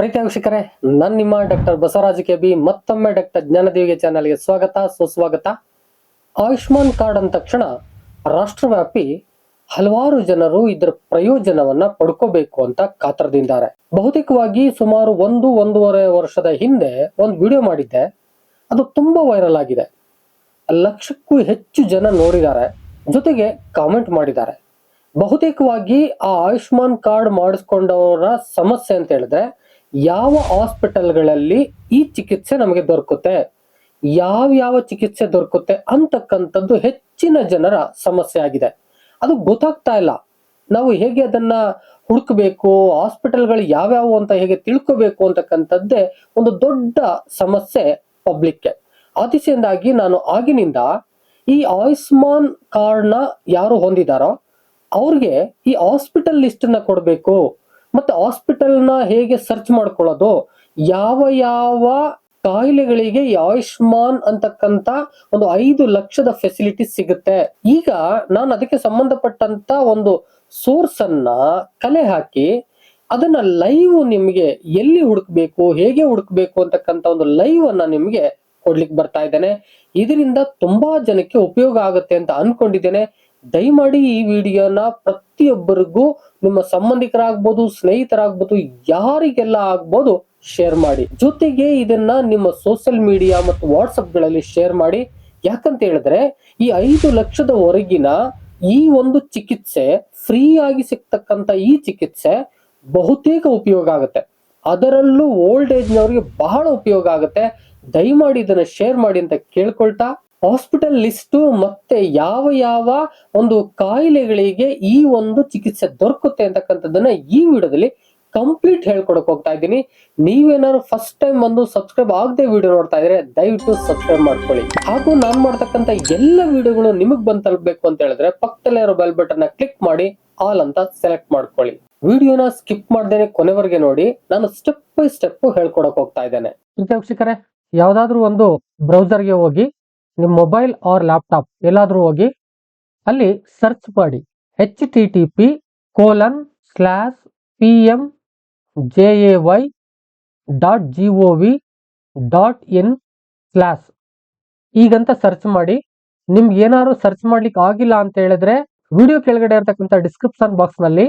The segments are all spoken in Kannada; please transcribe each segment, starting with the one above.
ಪ್ರೀತಿ ವೀಕ್ಷಕರೇ ನಾನು ನಿಮ್ಮ ಡಾಕ್ಟರ್ ಬಸವರಾಜ ಕೆ ಬಿ ಮತ್ತೊಮ್ಮೆ ಡಾಕ್ಟರ್ ಜ್ಞಾನದೇವಿಗೆ ಚಾನಲ್ಗೆ ಸ್ವಾಗತ, ಸುಸ್ವಾಗತ. ಆಯುಷ್ಮಾನ್ ಕಾರ್ಡ್ ಅಂದ ತಕ್ಷಣ ರಾಷ್ಟ್ರವ್ಯಾಪಿ ಹಲವಾರು ಜನರು ಇದರ ಪ್ರಯೋಜನವನ್ನ ಪಡ್ಕೋಬೇಕು ಅಂತ ಕಾತರದಿಂದ್ದಾರೆ ಬಹುತೇಕವಾಗಿ ಸುಮಾರು ಒಂದು, ಒಂದೂವರೆ ವರ್ಷದ ಹಿಂದೆ ಒಂದು ವಿಡಿಯೋ ಮಾಡಿದ್ದೆ. ಅದು ತುಂಬಾ ವೈರಲ್ ಆಗಿದೆ. ಲಕ್ಷಕ್ಕೂ ಹೆಚ್ಚು ಜನ ನೋಡಿದ್ದಾರೆ. ಜೊತೆಗೆ ಕಾಮೆಂಟ್ ಮಾಡಿದ್ದಾರೆ. ಬಹುತೇಕವಾಗಿ ಆ ಆಯುಷ್ಮಾನ್ ಕಾರ್ಡ್ ಮಾಡಿಸ್ಕೊಂಡವರ ಸಮಸ್ಯೆ ಅಂತ ಹೇಳಿದ್ರೆ ಯಾವ ಹಾಸ್ಪಿಟಲ್ಗಳಲ್ಲಿ ಈ ಚಿಕಿತ್ಸೆ ನಮಗೆ ದೊರಕುತ್ತೆ, ಯಾವ ಯಾವ ಚಿಕಿತ್ಸೆ ದೊರಕುತ್ತೆ ಅಂತಕ್ಕಂಥದ್ದು ಹೆಚ್ಚಿನ ಜನರ ಸಮಸ್ಯೆ ಆಗಿದೆ. ಅದು ಗೊತ್ತಾಗ್ತಾ ಇಲ್ಲ. ನಾವು ಹೇಗೆ ಅದನ್ನ ಹುಡುಕಬೇಕು, ಹಾಸ್ಪಿಟಲ್ಗಳು ಯಾವ್ಯಾವು ಅಂತ ಹೇಗೆ ತಿಳ್ಕೋಬೇಕು ಅಂತಕ್ಕಂಥದ್ದೇ ಒಂದು ದೊಡ್ಡ ಸಮಸ್ಯೆ ಪಬ್ಲಿಕ್ಗೆ. ಆತಿಶೆಯಿಂದಾಗಿ ನಾನು ಆಗಿನಿಂದ ಈ ಆಯುಷ್ಮಾನ್ ಕಾರ್ಡ್ನ ಯಾರು ಹೊಂದಿದಾರೋ ಅವ್ರಿಗೆ ಈ ಹಾಸ್ಪಿಟಲ್ ಲಿಸ್ಟ್ನ ಕೊಡಬೇಕು. ಮತ್ತೆ ಹಾಸ್ಪಿಟಲ್ನ ಹೇಗೆ ಸರ್ಚ್ ಮಾಡ್ಕೊಳ್ಳೋದು? ಯಾವ ಯಾವ ಕಾಯಿಲೆಗಳಿಗೆ ಆಯುಷ್ಮಾನ್ ಅಂತಕ್ಕಂತ ಒಂದು ಐದು ಲಕ್ಷದ ಫೆಸಿಲಿಟಿ ಸಿಗುತ್ತೆ? ಈಗ ನಾನು ಅದಕ್ಕೆ ಸಂಬಂಧಪಟ್ಟಂತ ಒಂದು ಸೋರ್ಸ್ ಅನ್ನ ಕಲೆ ಹಾಕಿ, ಅದನ್ನ ಲೈವ್ ನಿಮ್ಗೆ ಎಲ್ಲಿ ಹುಡುಕ್ಬೇಕು, ಹೇಗೆ ಹುಡುಕ್ಬೇಕು ಅಂತಕ್ಕಂತ ಒಂದು ಲೈವ್ ಅನ್ನ ನಿಮ್ಗೆ ಕೊಡ್ಲಿಕ್ಕೆ ಬರ್ತಾ ಇದ್ದೇನೆ. ಇದರಿಂದ ತುಂಬಾ ಜನಕ್ಕೆ ಉಪಯೋಗ ಆಗುತ್ತೆ ಅಂತ ಅನ್ಕೊಂಡಿದ್ದೇನೆ. ದಯಮಾಡಿ ಈ ವಿಡಿಯೋನ ಪ್ರತಿಯೊಬ್ಬರಿಗೂ ನಿಮ್ಮ ಸಂಬಂಧಿಕರಾಗ್ಬೋದು, ಸ್ನೇಹಿತರಾಗ್ಬೋದು, ಯಾರಿಗೆಲ್ಲ ಆಗ್ಬೋದು ಶೇರ್ ಮಾಡಿ. ಜೊತೆಗೆ ಇದನ್ನ ನಿಮ್ಮ ಸೋಷಿಯಲ್ ಮೀಡಿಯಾ ಮತ್ತು ವಾಟ್ಸಪ್ಗಳಲ್ಲಿ ಶೇರ್ ಮಾಡಿ. ಯಾಕಂತ ಹೇಳಿದ್ರೆ, ಈ ಐದು ಲಕ್ಷದ ಹೊರಗಿನ ಈ ಒಂದು ಚಿಕಿತ್ಸೆ ಫ್ರೀ ಆಗಿ ಸಿಗ್ತಕ್ಕಂತ ಈ ಚಿಕಿತ್ಸೆ ಬಹುತೇಕ ಉಪಯೋಗ ಆಗುತ್ತೆ. ಅದರಲ್ಲೂ ಓಲ್ಡ್ ಏಜ್ ನವರಿಗೆ ಬಹಳ ಉಪಯೋಗ ಆಗುತ್ತೆ. ದಯಮಾಡಿ ಇದನ್ನ ಶೇರ್ ಮಾಡಿ ಅಂತ ಕೇಳ್ಕೊಳ್ತಾ ಹಾಸ್ಪಿಟಲ್ ಲಿಸ್ಟು ಮತ್ತೆ ಯಾವ ಯಾವ ಒಂದು ಕಾಯಿಲೆಗಳಿಗೆ ಈ ಒಂದು ಚಿಕಿತ್ಸೆ ದೊರಕುತ್ತೆ ಅಂತಕ್ಕಂಥದ್ದನ್ನ ಈ ವಿಡಿಯೋದಲ್ಲಿ ಕಂಪ್ಲೀಟ್ ಹೇಳ್ಕೊಡಕ್ ಹೋಗ್ತಾ ಇದ್ದೀನಿ. ನೀವೇನಾದ್ರು ಫಸ್ಟ್ ಟೈಮ್ ಬಂದು ಸಬ್ಸ್ಕ್ರೈಬ್ ಆಗದೆ ವಿಡಿಯೋ ನೋಡ್ತಾ ಇದ್ರೆ ದಯವಿಟ್ಟು ಸಬ್ಸ್ಕ್ರೈಬ್ ಮಾಡ್ಕೊಳ್ಳಿ. ಹಾಗೂ ನಾನು ಮಾಡ್ತಕ್ಕಂಥ ಎಲ್ಲ ವಿಡಿಯೋಗಳು ನಿಮಗ್ ಬಂದು ತಲುಪಬೇಕು ಅಂತ ಹೇಳಿದ್ರೆ ಪಕ್ಕದಲ್ಲೇ ಇರೋ ಬೆಲ್ ಬಟನ್ ಕ್ಲಿಕ್ ಮಾಡಿ ಆಲ್ ಅಂತ ಸೆಲೆಕ್ಟ್ ಮಾಡ್ಕೊಳ್ಳಿ. ವಿಡಿಯೋನ ಸ್ಕಿಪ್ ಮಾಡ್ದೇನೆ ಕೊನೆವರೆಗೆ ನೋಡಿ, ನಾನು ಸ್ಟೆಪ್ ಬೈ ಸ್ಟೆಪ್ ಹೇಳ್ಕೊಡಕ್ ಹೋಗ್ತಾ ಇದ್ದೇನೆ. ಯಾವ್ದಾದ್ರು ಒಂದು ಬ್ರೌಸರ್ಗೆ ಹೋಗಿ ನಿಮ್ಮ ಮೊಬೈಲ್ ಆರ್ ಲ್ಯಾಪ್ಟಾಪ್ ಎಲ್ಲಾದರೂ ಹೋಗಿ ಅಲ್ಲಿ ಸರ್ಚ್ ಮಾಡಿ H T T P colon slash P M J A Y dot G O V dot in slash ಈಗಂತ search ಮಾಡಿ. ನಿಮ್ಗೆ ಏನಾದ್ರು ಸರ್ಚ್ ಮಾಡ್ಲಿಕ್ಕೆ ಆಗಿಲ್ಲ ಅಂತ ಹೇಳಿದ್ರೆ ವಿಡಿಯೋ ಕೆಳಗಡೆ ಇರತಕ್ಕಂಥ ಡಿಸ್ಕ್ರಿಪ್ಷನ್ ಬಾಕ್ಸ್ನಲ್ಲಿ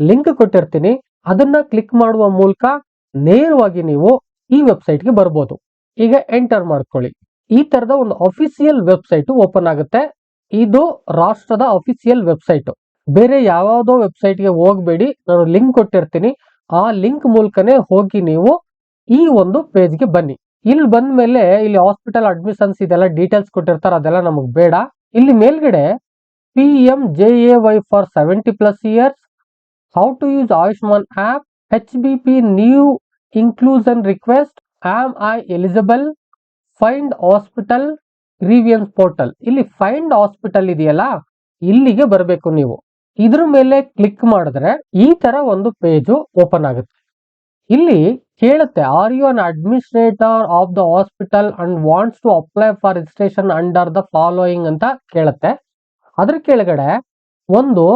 ಲಿಂಕ್ ಕೊಟ್ಟಿರ್ತೀನಿ. ಅದನ್ನ ಕ್ಲಿಕ್ ಮಾಡುವ ಮೂಲಕ ನೇರವಾಗಿ ನೀವು ಈ ವೆಬ್ಸೈಟ್ಗೆ ಬರ್ಬೋದು. ಈಗ ಎಂಟರ್ ಮಾಡ್ಕೊಳ್ಳಿ. ಈ ತರದ ಒಂದು ಅಫಿಸಿಯಲ್ ವೆಬ್ಸೈಟ್ ಓಪನ್ ಆಗುತ್ತೆ. ಇದು ರಾಷ್ಟ್ರದ ಅಫಿಸಿಯಲ್ ವೆಬ್ಸೈಟ್ ಬೇರೆ ಯಾವ್ಯಾವ್ದೋ ವೆಬ್ಸೈಟ್ಗೆ ಹೋಗ್ಬೇಡಿ, ನಾನು ಲಿಂಕ್ ಕೊಟ್ಟಿರ್ತೀನಿ. ಆ ಲಿಂಕ್ ಮೂಲಕನೇ ಹೋಗಿ ನೀವು ಈ ಒಂದು ಪೇಜ್ಗೆ ಬನ್ನಿ. ಇಲ್ಲಿ ಬಂದ ಮೇಲೆ ಇಲ್ಲಿ ಹಾಸ್ಪಿಟಲ್ ಅಡ್ಮಿಷನ್ಸ್ ಇದೆಲ್ಲ ಡೀಟೇಲ್ಸ್ ಕೊಟ್ಟಿರ್ತಾರೆ, ಅದೆಲ್ಲ ನಮಗ್ ಬೇಡ. ಇಲ್ಲಿ ಮೇಲ್ಗಡೆ P M J A Y for seventy plus years how to use Ayushman app H B P new inclusion request am I eligible find hospital grievance portal ಇಲ್ಲಿ ಫೈಂಡ್ ಹಾಸ್ಪಿಟಲ್ ಇದೆಯಲ್ಲ, ಇಲ್ಲಿಗೆ ಬರಬೇಕು ನೀವು. ಇದ್ರ ಮೇಲೆ ಕ್ಲಿಕ್ ಮಾಡಿದ್ರೆ ಈ ತರ ಒಂದು ಪೇಜು ಓಪನ್ ಆಗುತ್ತೆ. ಇಲ್ಲಿ ಕೇಳುತ್ತೆ are you an administrator of the hospital and wants to apply for registration under the following ಅಂತ ಕೇಳುತ್ತೆ. ಅದ್ರ ಕೆಳಗಡೆ ಒಂದು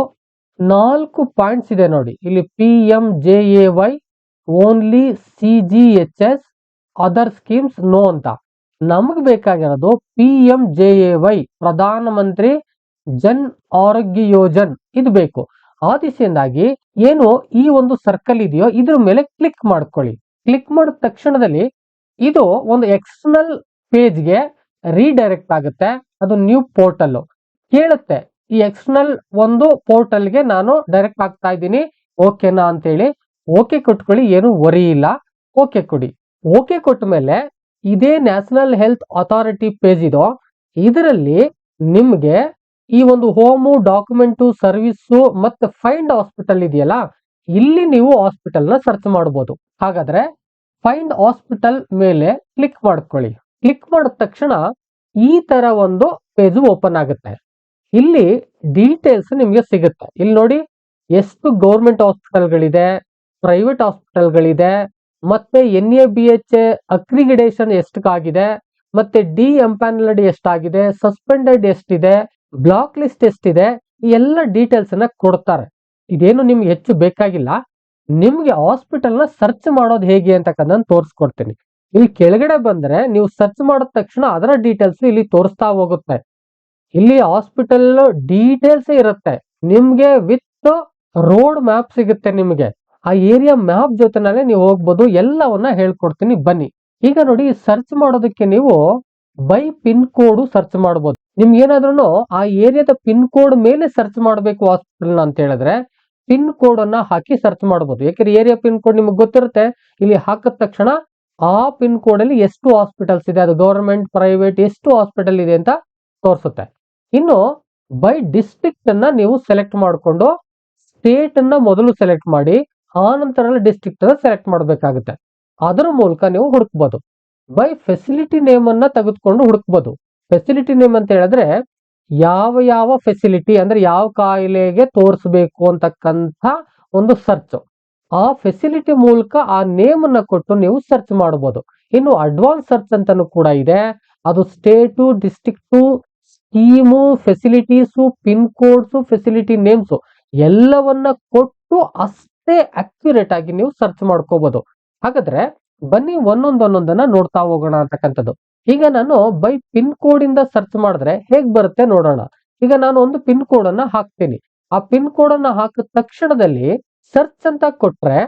ನಾಲ್ಕು ಪಾಯಿಂಟ್ಸ್ ಇದೆ ನೋಡಿ. ಇಲ್ಲಿ P M J A Y only C G H S other schemes no ಅಂತ. ನಮಗ್ ಬೇಕಾಗಿರೋದು P M J A Y Pradhan Mantri Jan ಆರೋಗ್ಯ ಯೋಜನ್ ಇದು ಬೇಕು. ಆ ಏನು ಈ ಒಂದು ಸರ್ಕಲ್ ಇದೆಯೋ ಇದ್ರ ಮೇಲೆ ಕ್ಲಿಕ್ ಮಾಡ್ಕೊಳ್ಳಿ. ಕ್ಲಿಕ್ ಮಾಡಿದ ತಕ್ಷಣದಲ್ಲಿ ಇದು ಒಂದು ಎಕ್ಸ್ಟರ್ನಲ್ ಪೇಜ್ಗೆ ರೀಡೈರೆಕ್ಟ್ ಆಗುತ್ತೆ. ಅದು ನ್ಯೂ ಪೋರ್ಟಲ್ ಕೇಳುತ್ತೆ, ಈ ಎಕ್ಸ್ಟರ್ನಲ್ ಒಂದು ಪೋರ್ಟಲ್ಗೆ ನಾನು ಡೈರೆಕ್ಟ್ ಆಗ್ತಾ ಇದ್ದೀನಿ. ಓಕೆನಾ ಅಂತೇಳಿ. ಓಕೆ ಕೊಟ್ಕೊಳ್ಳಿ, ಏನು ವರಿ ಇಲ್ಲ. ಓಕೆ ಕೊಡಿ. ಓಕೆ ಕೊಟ್ಟ ಮೇಲೆ ಇದೇ ನ್ಯಾಷನಲ್ ಹೆಲ್ತ್ ಅಥಾರಿಟಿ ಪೇಜ್ ಇದೋ. ಇದರಲ್ಲಿ ನಿಮ್ಗೆ ಈ ಒಂದು ಹೋಮು, ಡಾಕ್ಯುಮೆಂಟು ಸರ್ವಿಸು ಮತ್ತೆ ಫೈಂಡ್ ಹಾಸ್ಪಿಟಲ್ ಇದೆಯಲ್ಲ, ಇಲ್ಲಿ ನೀವು ಹಾಸ್ಪಿಟಲ್ನ ಸರ್ಚ್ ಮಾಡಬಹುದು ಹಾಗಾದ್ರೆ ಫೈಂಡ್ ಹಾಸ್ಪಿಟಲ್ ಮೇಲೆ ಕ್ಲಿಕ್ ಮಾಡ್ಕೊಳ್ಳಿ. ಕ್ಲಿಕ್ ಮಾಡಿದ ತಕ್ಷಣ ಈ ತರ ಒಂದು ಪೇಜ್ ಓಪನ್ ಆಗುತ್ತೆ. ಇಲ್ಲಿ ಡೀಟೇಲ್ಸ್ ನಿಮ್ಗೆ ಸಿಗುತ್ತೆ. ಇಲ್ಲಿ ನೋಡಿ, ಎಷ್ಟು ಗೌರ್ಮೆಂಟ್ ಹಾಸ್ಪಿಟಲ್ಗಳಿದೆ, ಪ್ರೈವೇಟ್ ಹಾಸ್ಪಿಟಲ್ಗಳಿದೆ ಮತ್ತೆ N A B H accreditation ಎಷ್ಟಕ್ಕಾಗಿದೆ? ಮತ್ತೆ ಡಿ ಎಂಪ್ಯಾನಲ್ಡ್ ಎಷ್ಟಾಗಿದೆ? ಸಸ್ಪೆಂಡೆಡ್ ಎಷ್ಟಿದೆ? ಬ್ಲಾಕ್ ಲಿಸ್ಟ್ ಎಷ್ಟಿದೆ? ಈ ಎಲ್ಲ ಡೀಟೇಲ್ಸ್ ಅನ್ನ ಕೊಡ್ತಾರೆ. ಇದೇನು ನಿಮ್ಗೆ ಹೆಚ್ಚು ಬೇಕಾಗಿಲ್ಲ. ನಿಮ್ಗೆ ಹಾಸ್ಪಿಟಲ್ನ ಸರ್ಚ್ ಮಾಡೋದು ಹೇಗೆ ಅಂತಕ್ಕಂಥ ತೋರಿಸ್ಕೊಡ್ತೀನಿ. ಇಲ್ಲಿ ಕೆಳಗಡೆ ಬಂದ್ರೆ ನೀವು ಸರ್ಚ್ ಮಾಡಿದ ತಕ್ಷಣ ಅದರ ಡೀಟೇಲ್ಸ್ ಇಲ್ಲಿ ತೋರಿಸ್ತಾ ಹೋಗುತ್ತೆ. ಇಲ್ಲಿ ಹಾಸ್ಪಿಟಲ್ ಡೀಟೇಲ್ಸ್ ಇರುತ್ತೆ. ನಿಮ್ಗೆ ವಿತ್ ರೋಡ್ ಮ್ಯಾಪ್ ಸಿಗುತ್ತೆ ನಿಮ್ಗೆ. ಆ ಏರಿಯಾ ಮ್ಯಾಪ್ ಜೊತೆನಲ್ಲೇ ನೀವು ಹೋಗ್ಬೋದು, ಎಲ್ಲವನ್ನ ಹೇಳ್ಕೊಡ್ತೀನಿ, ಬನ್ನಿ. ಈಗ ನೋಡಿ ಸರ್ಚ್ ಮಾಡೋದಕ್ಕೆ ನೀವು ಬೈ ಪಿನ್ ಕೋಡ್ ಸರ್ಚ್ ಮಾಡಬಹುದು ನಿಮ್ಗೆ ಏನಾದ್ರೂ ಆ ಏರಿಯಾದ ಪಿನ್ ಕೋಡ್ ಮೇಲೆ ಸರ್ಚ್ ಮಾಡಬೇಕು ಹಾಸ್ಪಿಟಲ್ ಅಂತ ಹೇಳಿದ್ರೆ ಪಿನ್ ಕೋಡ್ ಅನ್ನ ಹಾಕಿ ಸರ್ಚ್ ಮಾಡಬಹುದು ಯಾಕಂದ್ರೆ ಏರಿಯಾ ಪಿನ್ ಕೋಡ್ ನಿಮಗೆ ಗೊತ್ತಿರುತ್ತೆ, ಇಲ್ಲಿ ಹಾಕಿದ ತಕ್ಷಣ ಆ ಪಿನ್ ಕೋಡ್ ಅಲ್ಲಿ ಎಷ್ಟು ಹಾಸ್ಪಿಟಲ್ಸ್ ಇದೆ, ಅದು ಗವರ್ಮೆಂಟ್ ಪ್ರೈವೇಟ್ ಎಷ್ಟು ಹಾಸ್ಪಿಟಲ್ ಇದೆ ಅಂತ ತೋರಿಸುತ್ತೆ. ಇನ್ನು ಬೈ ಡಿಸ್ಟ್ರಿಕ್ಟ್ ಅನ್ನ ನೀವು ಸೆಲೆಕ್ಟ್ ಮಾಡಿಕೊಂಡು ಸ್ಟೇಟ್ ಅನ್ನ ಮೊದಲು ಸೆಲೆಕ್ಟ್ ಮಾಡಿ ಆ ನಂತರ ಡಿಸ್ಟ್ರಿಕ್ಟ್ ಸೆಲೆಕ್ಟ್ ಮಾಡಬೇಕಾಗುತ್ತೆ. ಅದರ ಮೂಲಕ ನೀವು ಹುಡುಕ್ಬೋದು. ಬೈ ಫೆಸಿಲಿಟಿ ನೇಮ್ ಅನ್ನ ತೆಗೆದುಕೊಂಡು ಹುಡುಕ್ಬೋದು. ಫೆಸಿಲಿಟಿ ನೇಮ್ ಅಂತ ಹೇಳಿದ್ರೆ ಯಾವ ಯಾವ ಫೆಸಿಲಿಟಿ ಅಂದ್ರೆ ಯಾವ ಕಾಯಿಲೆಗೆ ತೋರಿಸಬೇಕು ಅಂತಕ್ಕಂಥ ಒಂದು ಸರ್ಚ್ ಆ ಫೆಸಿಲಿಟಿ ಮೂಲಕ ಆ ನೇಮ್ ಅನ್ನ ಕೊಟ್ಟು ನೀವು ಸರ್ಚ್ ಮಾಡಬಹುದು ಇನ್ನು ಅಡ್ವಾನ್ಸ್ ಸರ್ಚ್ ಅಂತಾನು ಕೂಡ ಇದೆ. ಅದು state district scheme facilities pin codes facility names ಎಲ್ಲವನ್ನ ಕೊಟ್ಟು ಅಷ್ಟೇ ಅಕ್ಯುರೇಟ್ ಆಗಿ ನೀವು ಸರ್ಚ್ ಮಾಡ್ಕೋಬಹುದು ಹಾಗಾದ್ರೆ ಬನ್ನಿ ಒಂದೊಂದ್ ಒಂದೊಂದನ್ನ ನೋಡ್ತಾ ಹೋಗೋಣ ಅಂತಕ್ಕಂಥದ್ದು. ಈಗ ನಾನು ಬೈ ಪಿನ್ ಕೋಡ್ ಇಂದ ಸರ್ಚ್ ಮಾಡಿದ್ರೆ ಹೇಗ್ ಬರುತ್ತೆ ನೋಡೋಣ. ಈಗ ನಾನು ಒಂದು ಪಿನ್ ಕೋಡ್ ಅನ್ನ ಹಾಕ್ತೀನಿ. ಆ ಪಿನ್ ಕೋಡ್ ಅನ್ನ ಹಾಕಿದ ತಕ್ಷಣದಲ್ಲಿ ಸರ್ಚ್ ಅಂತ ಕೊಟ್ರೆ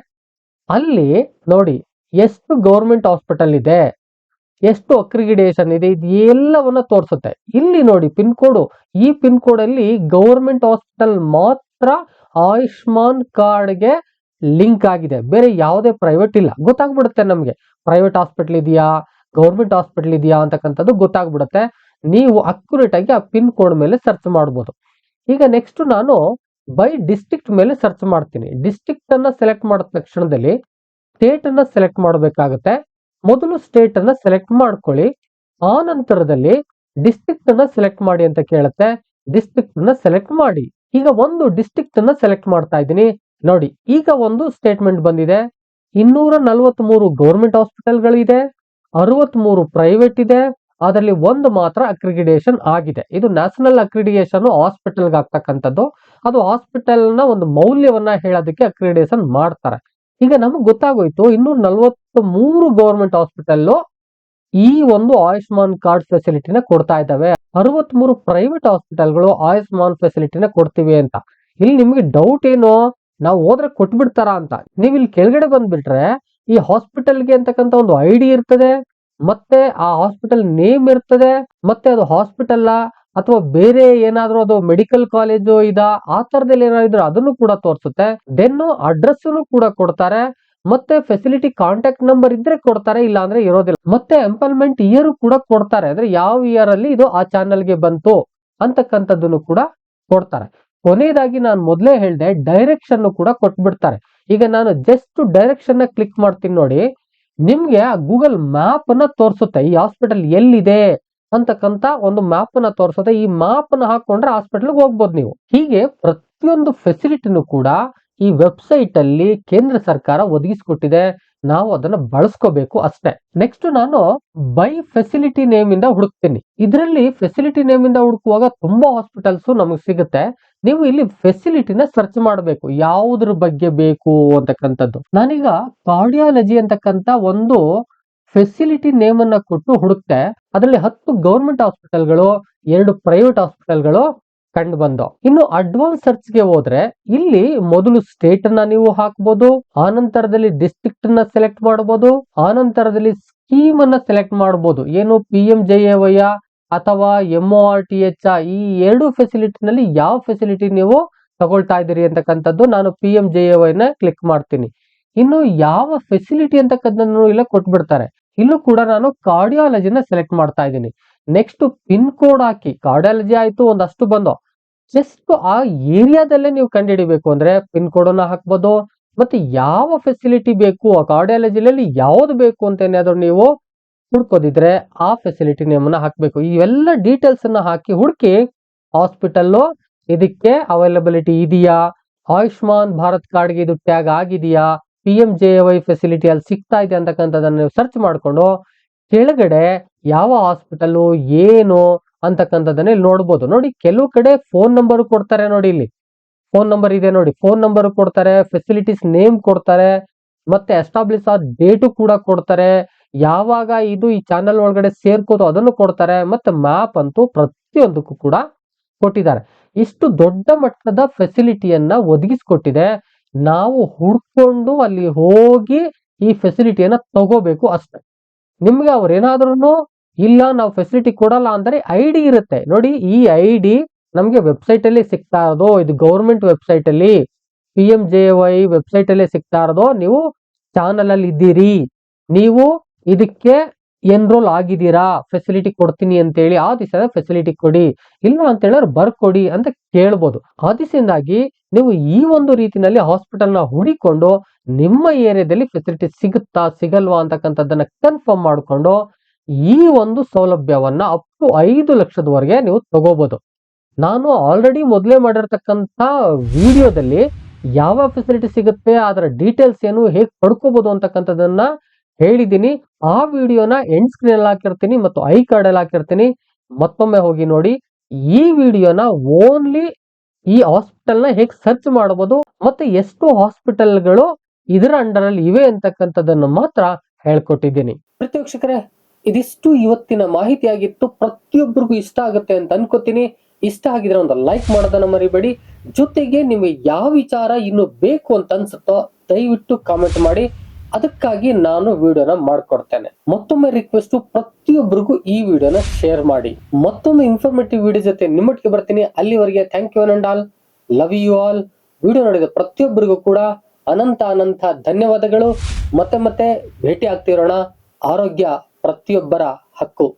ಅಲ್ಲಿ ನೋಡಿ ಎಷ್ಟು ಗೌರ್ಮೆಂಟ್ ಹಾಸ್ಪಿಟಲ್ ಇದೆ, ಎಷ್ಟು ಅಕ್ರಿಗಿಡೇಷನ್ ಇದೆ ಇದು ಎಲ್ಲವನ್ನ ತೋರಿಸುತ್ತೆ. ಇಲ್ಲಿ ನೋಡಿ ಪಿನ್ ಕೋಡ್ ಈ ಪಿನ್ ಕೋಡ್ ಅಲ್ಲಿ ಗೌರ್ಮೆಂಟ್ ಹಾಸ್ಪಿಟಲ್ ಮಾತ್ರ ಆಯುಷ್ಮಾನ್ ಕಾರ್ಡ್ಗೆ ಲಿಂಕ್ ಆಗಿದೆ. ಬೇರೆ ಯಾವುದೇ ಪ್ರೈವೇಟ್ ಇಲ್ಲ. ಗೊತ್ತಾಗ್ಬಿಡುತ್ತೆ ನಮಗೆ. ಪ್ರೈವೇಟ್ ಹಾಸ್ಪಿಟ್ಲ್ ಇದೆಯಾ? ಗೌರ್ಮೆಂಟ್ ಹಾಸ್ಪಿಟ್ಲ್ ಇದೆಯಾ ಅಂತಕ್ಕಂಥದ್ದು ಗೊತ್ತಾಗ್ಬಿಡುತ್ತೆ. ನೀವು ಅಕ್ಯುರೇಟ್ ಆಗಿ ಆ ಪಿನ್ ಕೋಡ್ ಮೇಲೆ ಸರ್ಚ್ ಮಾಡ್ಬೋದು. ಈಗ ನೆಕ್ಸ್ಟ್ ನಾನು ಬೈ ಡಿಸ್ಟಿಕ್ಟ್ ಮೇಲೆ ಸರ್ಚ್ ಮಾಡ್ತೀನಿ. ಡಿಸ್ಟ್ರಿಕ್ಟ್ ಅನ್ನ ಸೆಲೆಕ್ಟ್ ಮಾಡಿದ ತಕ್ಷಣದಲ್ಲಿ ಸ್ಟೇಟ್ ಅನ್ನ ಸೆಲೆಕ್ಟ್ ಮಾಡಬೇಕಾಗುತ್ತೆ. ಮೊದಲು ಸ್ಟೇಟ್ ಅನ್ನ ಸೆಲೆಕ್ಟ್ ಮಾಡ್ಕೊಳ್ಳಿ. ಆ ನಂತರದಲ್ಲಿ ಡಿಸ್ಟ್ರಿಕ್ಟ್ ಅನ್ನ ಸೆಲೆಕ್ಟ್ ಮಾಡಿ ಅಂತ ಕೇಳುತ್ತೆ. ಡಿಸ್ಟ್ರಿಕ್ಟ್ ಅನ್ನ ಸೆಲೆಕ್ಟ್ ಮಾಡಿ. ಈಗ ಒಂದು ಡಿಸ್ಟ್ರಿಕ್ಟ್ ಅನ್ನ ಸೆಲೆಕ್ಟ್ ಮಾಡ್ತಾ ಇದ್ದೀನಿ. ನೋಡಿ, ಈಗ ಒಂದು ಸ್ಟೇಟ್ಮೆಂಟ್ ಬಂದಿದೆ. ಇನ್ನೂರ ನಲವತ್ ಮೂರು ಗೌರ್ಮೆಂಟ್ ಹಾಸ್ಪಿಟಲ್ಗಳಿದೆ ಅರವತ್ ಮೂರು ಪ್ರೈವೇಟ್ ಇದೆ, ಅದರಲ್ಲಿ ಒಂದು ಮಾತ್ರ ಅಕ್ರಿಡಿಯೇಷನ್ ಆಗಿದೆ. ಇದು ನ್ಯಾಷನಲ್ ಅಕ್ರಿಡಿಯೇಷನ್ ಹಾಸ್ಪಿಟಲ್ಗೆ ಆಗ್ತಕ್ಕಂಥದ್ದು. ಅದು ಹಾಸ್ಪಿಟಲ್ನ ಒಂದು ಮೌಲ್ಯವನ್ನ ಹೇಳೋದಕ್ಕೆ ಅಕ್ರಿಡಿಯೇಷನ್ ಮಾಡ್ತಾರೆ. ಈಗ ನಮಗೆ ಗೊತ್ತಾಗೋಯ್ತು ಇನ್ನೂರ ನಲ್ವತ್ತ್ ಮೂರು ಗೌರ್ಮೆಂಟ್ ಹಾಸ್ಪಿಟಲ್ ಈ ಒಂದು ಆಯುಷ್ಮಾನ್ ಕಾರ್ಡ್ ಫೆಸಿಲಿಟಿನ ಕೊಡ್ತಾ ಇದ್ದಾವೆ. ಅರವತ್ತ್ ಮೂರು ಪ್ರೈವೇಟ್ ಹಾಸ್ಪಿಟಲ್ಗಳು ಆಯುಷ್ಮಾನ್ ಫೆಸಿಲಿಟಿನ ಕೊಡ್ತೀವಿ ಅಂತ. ಇಲ್ಲಿ ನಿಮ್ಗೆ ಡೌಟ್ ಏನು? ನಾವು ಹೋದ್ರೆ ಕೊಟ್ಬಿಡ್ತಾರ ಅಂತ. ನೀವು ಇಲ್ಲಿ ಕೆಳಗಡೆ ಬಂದ್ಬಿಟ್ರೆ ಈ ಹಾಸ್ಪಿಟಲ್ಗೆ ಅಂತಕ್ಕಂಥ ಒಂದು ಐ ಇರ್ತದೆ, ಮತ್ತೆ ಆ ಹಾಸ್ಪಿಟಲ್ ನೇಮ್ ಇರ್ತದೆ, ಮತ್ತೆ ಅದು ಹಾಸ್ಪಿಟಲ್ ಅಥವಾ ಬೇರೆ ಏನಾದ್ರೂ ಅದು ಮೆಡಿಕಲ್ ಕಾಲೇಜು ಇದಾ? ಆ ತರದಲ್ಲಿ ಏನಾದ್ರು ಅದನ್ನು ಕೂಡ ತೋರಿಸುತ್ತೆ. ದೆನ್ ಅಡ್ರೆಸ್ ಕೂಡ ಕೊಡ್ತಾರೆ. ಮತ್ತೆ ಫೆಸಿಲಿಟಿ ಕಾಂಟ್ಯಾಕ್ಟ್ ನಂಬರ್ ಇದ್ರೆ ಕೊಡ್ತಾರೆ ಇಲ್ಲ ಅಂದ್ರೆ ಇರೋದಿಲ್ಲ. ಮತ್ತೆ ಎಂಪಲ್ಮೆಂಟ್ ಇಯರ್ ಕೂಡ ಕೊಡ್ತಾರೆ. ಅಂದ್ರೆ ಯಾವ ಇಯರ್ ಅಲ್ಲಿ ಇದು ಆ ಚಾನಲ್ಗೆ ಬಂತು ಅಂತಕ್ಕಂಥದ್ದನ್ನು ಕೂಡ ಕೊಡ್ತಾರೆ. ಕೊನೆಯದಾಗಿ ನಾನು ಮೊದಲೇ ಹೇಳಿದೆ ಡೈರೆಕ್ಷನ್ ಕೂಡ ಕೊಟ್ಬಿಡ್ತಾರೆ. ಈಗ ನಾನು ಜಸ್ಟ್ ಡೈರೆಕ್ಷನ್ನ ಕ್ಲಿಕ್ ಮಾಡ್ತೀನಿ ನೋಡಿ. ನಿಮ್ಗೆ ಆ ಗೂಗಲ್ ಮ್ಯಾಪ್ ಅನ್ನ ತೋರಿಸುತ್ತೆ, ಈ ಹಾಸ್ಪಿಟಲ್ ಎಲ್ಲಿದೆ ಅಂತಕ್ಕಂತ ಒಂದು ಮ್ಯಾಪ್ ಅನ್ನ ತೋರಿಸುತ್ತೆ. ಈ ಮ್ಯಾಪ್ ಅನ್ನ ಹಾಕೊಂಡ್ರೆ ಹಾಸ್ಪಿಟಲ್ಗೆ ಹೋಗ್ಬೋದು ನೀವು. ಹೀಗೆ ಪ್ರತಿಯೊಂದು ಫೆಸಿಲಿಟಿನೂ ಕೂಡ ಈ ವೆಬ್ಸೈಟ್ ಅಲ್ಲಿ ಕೇಂದ್ರ ಸರ್ಕಾರ ಒದಗಿಸಿಕೊಟ್ಟಿದೆ. ನಾವು ಅದನ್ನ ಬಳಸ್ಕೋಬೇಕು ಅಷ್ಟೇ. ನೆಕ್ಸ್ಟ್ ನಾನು ಬೈ ಫೆಸಿಲಿಟಿ ನೇಮ್ ಇಂದ ಹುಡುಕ್ತೀನಿ. ಇದರಲ್ಲಿ ಫೆಸಿಲಿಟಿ ನೇಮ್ ಇಂದ ಹುಡುಕುವಾಗ ತುಂಬಾ ಹಾಸ್ಪಿಟಲ್ಸ್ ನಮಗೆ ಸಿಗುತ್ತೆ. ನೀವು ಇಲ್ಲಿ ಫೆಸಿಲಿಟಿನ ಸರ್ಚ್ ಮಾಡಬೇಕು. ಯಾವುದ್ರ ಬಗ್ಗೆ ಬೇಕು ಅಂತಕ್ಕಂಥದ್ದು. ನಾನೀಗ ಕಾರ್ಡಿಯಾಲಜಿ ಅಂತಕ್ಕಂತ ಒಂದು ಫೆಸಿಲಿಟಿ ನೇಮ್ ಅನ್ನ ಕೊಟ್ಟು ಹುಡುಕ್ತೆ. ಅದರಲ್ಲಿ ಹತ್ತು ಗೌರ್ಮೆಂಟ್ ಹಾಸ್ಪಿಟಲ್ಗಳು ಎರಡು ಪ್ರೈವೇಟ್ ಹಾಸ್ಪಿಟಲ್ಗಳು ಕಂಡು ಬಂದು. ಇನ್ನು ಅಡ್ವಾನ್ಸ್ ಸರ್ಚ್ಗೆ ಹೋದ್ರೆ ಇಲ್ಲಿ ಮೊದಲು ಸ್ಟೇಟ್ ಅನ್ನ ನೀವು ಹಾಕಬಹುದು ಆನಂತರದಲ್ಲಿ ನಂತರದಲ್ಲಿ ಡಿಸ್ಟ್ರಿಕ್ಟ್ ಅನ್ನ ಸೆಲೆಕ್ಟ್ ಮಾಡಬಹುದು ಆನಂತರದಲ್ಲಿ ನಂತರದಲ್ಲಿ ಸ್ಕೀಮ್ ಅನ್ನ ಸೆಲೆಕ್ಟ್ ಮಾಡಬಹುದು ಏನು P M J A Y ಅಥವಾ ಎಂ ಆರ್ ಟಿ ಎಚ್ ಈ ಎರಡು ಫೆಸಿಲಿಟಿನಲ್ಲಿ ಯಾವ ಫೆಸಿಲಿಟಿ ನೀವು ತಗೊಳ್ತಾ ಇದ್ದೀರಿ ಅಂತಕ್ಕಂಥದ್ದು ನಾನು P M J A Y ನ ಕ್ಲಿಕ್ ಮಾಡ್ತೀನಿ. ಇನ್ನು ಯಾವ ಫೆಸಿಲಿಟಿ ಅಂತಕ್ಕಂಥದ್ದನ್ನು ಇಲ್ಲ ಕೊಟ್ಬಿಡ್ತಾರೆ. ಇಲ್ಲೂ ಕೂಡ ನಾನು ಕಾರ್ಡಿಯಾಲಜಿನ ಸೆಲೆಕ್ಟ್ ಮಾಡ್ತಾ ಇದ್ದೀನಿ. ನೆಕ್ಸ್ಟ್ ಪಿನ್ ಕೋಡ್ ಹಾಕಿ ಕಾರ್ಡಿಯಾಲಜಿ ಆಯ್ತು ಒಂದಷ್ಟು ಬಂದು. ಜಸ್ಟ್ ಆ ಏರಿಯಾದಲ್ಲೇ ನೀವು ಕಂಡುಹಿಡಿಬೇಕು ಅಂದ್ರೆ ಪಿನ್ ಕೋಡ್ ಅನ್ನ ಹಾಕ್ಬೋದು, ಮತ್ತೆ ಯಾವ ಫೆಸಿಲಿಟಿ ಬೇಕು, ಆ ಕಾರ್ಡಿಯಾಲಜಿಲಲ್ಲಿ ಯಾವ್ದು ಬೇಕು ಅಂತ ಏನಾದ್ರು ನೀವು ಹುಡ್ಕೋದಿದ್ರೆ ಆ ಫೆಸಿಲಿಟಿ ನೇಮನ್ನ ಹಾಕ್ಬೇಕು. ಇವೆಲ್ಲ ಡೀಟೇಲ್ಸ್ ಅನ್ನ ಹಾಕಿ ಹುಡುಕಿ ಹಾಸ್ಪಿಟಲ್ ಇದಕ್ಕೆ ಅವೈಲಬಿಲಿಟಿ ಇದೆಯಾ? ಆಯುಷ್ಮಾನ್ ಭಾರತ್ ಕಾರ್ಡ್ಗೆ ಇದು ಟ್ಯಾಗ್ ಆಗಿದೆಯಾ? P M J Y facility ಅಲ್ಲಿ ಸಿಗ್ತಾ ಇದೆ ಅಂತಕ್ಕಂಥದ್ದನ್ನು ನೀವು ಸರ್ಚ್ ಮಾಡಿಕೊಂಡು ಕೆಳಗಡೆ ಯಾವ ಹಾಸ್ಪಿಟಲು, ಏನು ಅಂತಕ್ಕಂಥದ್ದನ್ನ ಇಲ್ಲಿ ನೋಡ್ಬೋದು. ನೋಡಿ, ಕೆಲವು ಕಡೆ ಫೋನ್ ನಂಬರ್ ಕೊಡ್ತಾರೆ ನೋಡಿ ಇಲ್ಲಿ. ಫೋನ್ ನಂಬರ್ ಇದೆ ನೋಡಿ. ಫೋನ್ ನಂಬರ್ ಕೊಡ್ತಾರೆ ಫೆಸಿಲಿಟೀಸ್ ನೇಮ್ ಕೊಡ್ತಾರೆ, ಮತ್ತೆ ಎಸ್ಟಾಬ್ಲಿಷ್ ಆದ ಡೇಟು ಕೂಡ ಕೊಡ್ತಾರೆ. ಯಾವಾಗ ಇದು ಈ ಚಾನಲ್ ಒಳಗಡೆ ಸೇರ್ಕೋದು ಅದನ್ನು ಕೊಡ್ತಾರೆ, ಮತ್ತೆ ಮ್ಯಾಪ್ ಅಂತೂ ಪ್ರತಿಯೊಂದಕ್ಕೂ ಕೂಡ ಕೊಟ್ಟಿದ್ದಾರೆ. ಇಷ್ಟು ದೊಡ್ಡ ಮಟ್ಟದ ಫೆಸಿಲಿಟಿಯನ್ನ ಒದಗಿಸ್ಕೊಟ್ಟಿದೆ. ನಾವು ಹುಡ್ಕೊಂಡು ಅಲ್ಲಿ ಹೋಗಿ ಈ ಫೆಸಿಲಿಟಿಯನ್ನ ತಗೋಬೇಕು ಅಷ್ಟೇ. ನಿಮ್ಗೆ ಅವ್ರು ಇಲ್ಲ, ನಾವು ಫೆಸಿಲಿಟಿ ಕೊಡಲ್ಲ ಅಂದ್ರೆ ಐ ಡಿ ಇರುತ್ತೆ. ನೋಡಿ, ಈ ಐ ಡಿ ನಮ್ಗೆ ವೆಬ್ಸೈಟ್ ಅಲ್ಲಿ ಸಿಗ್ತಾ ಇರೋದು. ಇದು ಗೌರ್ಮೆಂಟ್ ವೆಬ್ಸೈಟ್ ಅಲ್ಲಿ P M J Y website ಅಲ್ಲಿ ಸಿಗ್ತಾ ಇರೋದು. ನೀವು ಚಾನಲ್ ಅಲ್ಲಿ ಇದ್ದೀರಿ. ನೀವು ಇದಕ್ಕೆ ಎನ್ರೋಲ್ ಆಗಿದ್ದೀರಾ? ಫೆಸಿಲಿಟಿ ಕೊಡ್ತೀನಿ ಅಂತೇಳಿ ಆ ದಿವಸ ಫೆಸಿಲಿಟಿ ಕೊಡಿ. ಇಲ್ಲ ಅಂತ ಹೇಳಿದ್ರೆ ಬರ್ಕೊಡಿ ಅಂತ ಕೇಳ್ಬೋದು. ಆ ದಿವಸದಿಂದಾಗಿ ನೀವು ಈ ಒಂದು ರೀತಿನಲ್ಲಿ ಹಾಸ್ಪಿಟಲ್ನ ಹುಡಿಕೊಂಡು ನಿಮ್ಮ ಏರಿಯಾದಲ್ಲಿ ಫೆಸಿಲಿಟಿ ಸಿಗುತ್ತಾ, ಸಿಗಲ್ವಾ ಅಂತಕ್ಕಂಥದ್ದನ್ನ ಕನ್ಫರ್ಮ್ ಮಾಡಿಕೊಂಡು ಈ ಒಂದು ಸೌಲಭ್ಯವನ್ನ ಅಪ್ ಟು ಐದು ಲಕ್ಷದವರೆಗೆ ನೀವು ತಗೋಬಹುದು ನಾನು ಆಲ್ರೆಡಿ ಮೊದಲೇ ಮಾಡಿರ್ತಕ್ಕಂಥ ವಿಡಿಯೋದಲ್ಲಿ ಯಾವ ಫೆಸಿಲಿಟಿ ಸಿಗುತ್ತೆ, ಅದರ ಡೀಟೇಲ್ಸ್ ಏನು ಹೇಗೆ ಪಡ್ಕೋಬಹುದು ಅಂತಕ್ಕಂಥದ್ದನ್ನ ಹೇಳಿದ್ದೀನಿ. ಆ ವಿಡಿಯೋನ ಎಂಡ್ ಸ್ಕ್ರೀನ್ ಅಲ್ಲಿ ಹಾಕಿರ್ತೀನಿ ಮತ್ತು ಐ ಕಾರ್ಡ್ ಅಲ್ಲಿ ಹಾಕಿರ್ತೀನಿ. ಮತ್ತೊಮ್ಮೆ ಹೋಗಿ ನೋಡಿ. ಈ ವಿಡಿಯೋನ ಓನ್ಲಿ ಈ ಹಾಸ್ಪಿಟಲ್ನ ಹೇಗೆ ಸರ್ಚ್ ಮಾಡಬಹುದು ಮತ್ತೆ ಎಷ್ಟು ಹಾಸ್ಪಿಟಲ್ಗಳು ಇದರ ಅಂಡರ್ ಅಲ್ಲಿ ಇವೆ ಅಂತಕ್ಕಂಥದ್ದನ್ನು ಮಾತ್ರ ಹೇಳ್ಕೊಟ್ಟಿದ್ದೀನಿ. ಪ್ರತಿ ವೀಕ್ಷಕರೇ ಇದಿಷ್ಟು ಇವತ್ತಿನ ಮಾಹಿತಿ ಆಗಿತ್ತು ಪ್ರತಿಯೊಬ್ಬರಿಗೂ ಇಷ್ಟ ಆಗುತ್ತೆ ಅಂತ ಅನ್ಕೋತೀನಿ. ಇಷ್ಟ ಆಗಿದ್ರೆ ಒಂದು ಲೈಕ್ ಮಾಡೋದನ್ನ ಮರಿಬೇಡಿ. ಜೊತೆಗೆ ನಿಮಗೆ ಯಾವ ವಿಚಾರ ಇನ್ನು ಬೇಕು ಅಂತ ಅನ್ಸುತ್ತೋ ದಯವಿಟ್ಟು ಕಾಮೆಂಟ್ ಮಾಡಿ. ಅದಕ್ಕಾಗಿ ನಾನು ವಿಡಿಯೋನ ಮಾಡ್ಕೊಡ್ತೇನೆ. ಮತ್ತೊಮ್ಮೆ ರಿಕ್ವೆಸ್ಟ್ ಪ್ರತಿಯೊಬ್ಬರಿಗೂ ಈ ವಿಡಿಯೋನ ಶೇರ್ ಮಾಡಿ. ಮತ್ತೊಂದು ಇನ್ಫಾರ್ಮೇಟಿವ್ ವಿಡಿಯೋ ಜೊತೆ ನಿಮ್ಮೊಟ್ಟಿಗೆ ಬರ್ತೀನಿ. ಅಲ್ಲಿವರೆಗೆ thank you and all love you all video ನೋಡಿದ ಪ್ರತಿಯೊಬ್ಬರಿಗೂ ಕೂಡ ಅನಂತ ಅನಂತ ಧನ್ಯವಾದಗಳು. ಮತ್ತೆ ಮತ್ತೆ ಭೇಟಿ ಆಗ್ತಿರೋಣ. ಆರೋಗ್ಯ ಪ್ರತಿಯೊಬ್ಬರ ಹಕ್ಕು.